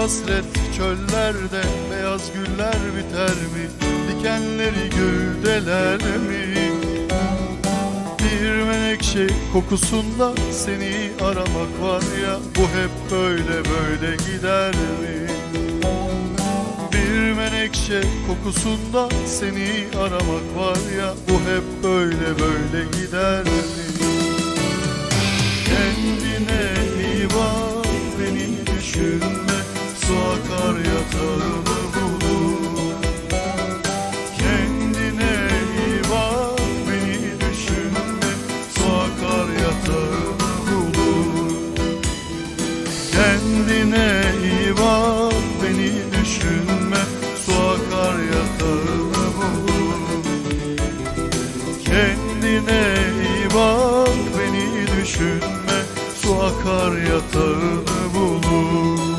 Hasret çöllerde beyaz güller biter mi? Dikenleri gövdeler mi? Bir menekşe kokusunda seni aramak var ya Bu hep böyle böyle gider mi? Bir menekşe kokusunda seni aramak var ya Bu hep böyle böyle gider? Kendine iyi bak beni düşünme. Su akar yatağını bulur Kendine iyi bak beni düşünme. Su akar yatağını bulur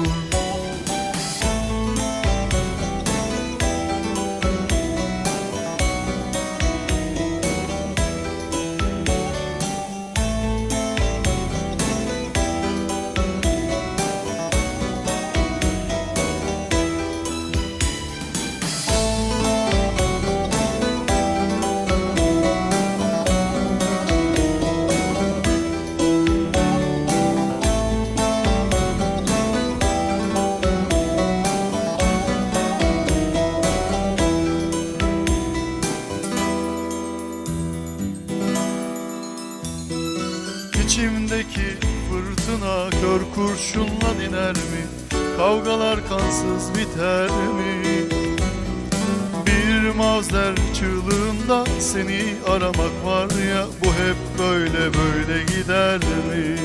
İçimdeki fırtına kör kurşunla diner mi? Kavgalar kansız biter mi? Bir mavzer çığlığında seni aramak var ya Bu hep böyle böyle gider mi?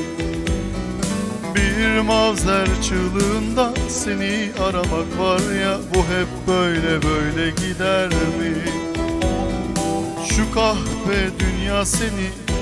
Bir mavzer çığlığında seni aramak var ya Bu hep böyle böyle gider mi? Şu kahve dünya seni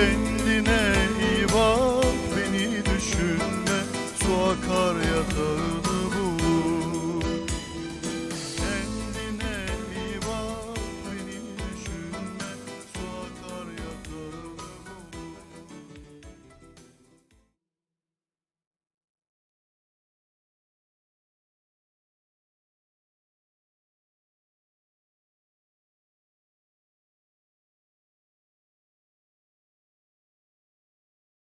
Kendine iyi bak beni düşünme. Su akar yatağına